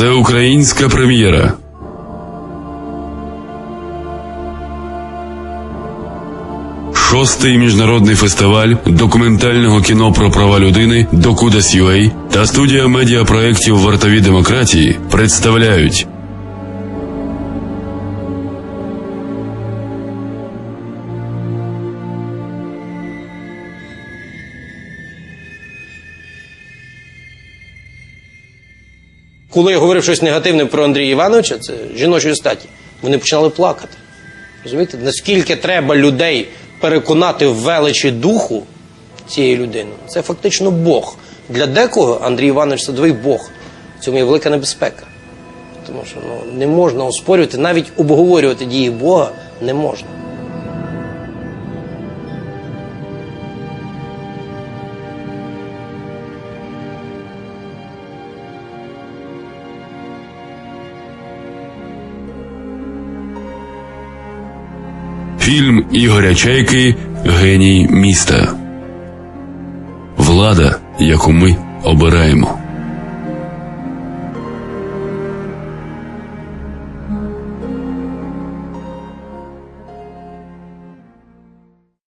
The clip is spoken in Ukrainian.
Всеукраїнська прем'єра. Шостий міжнародний фестиваль документального кіно про права людини Докудас.UA та студія медіапроєктів Вартові демократії представляють Коли я говорив щось негативне про Андрія Івановича, це жіночої статі, вони починали плакати. Розумієте, наскільки треба людей переконати в величі духу цієї людини? Це фактично Бог. Для декого Андрій Іванович Садовий Бог. В цьому є велика небезпека. Тому що ну, не можна оспорювати, навіть обговорювати дії Бога не можна. Фільм Ігоря Чайки Геній міста. Влада, яку ми обираємо.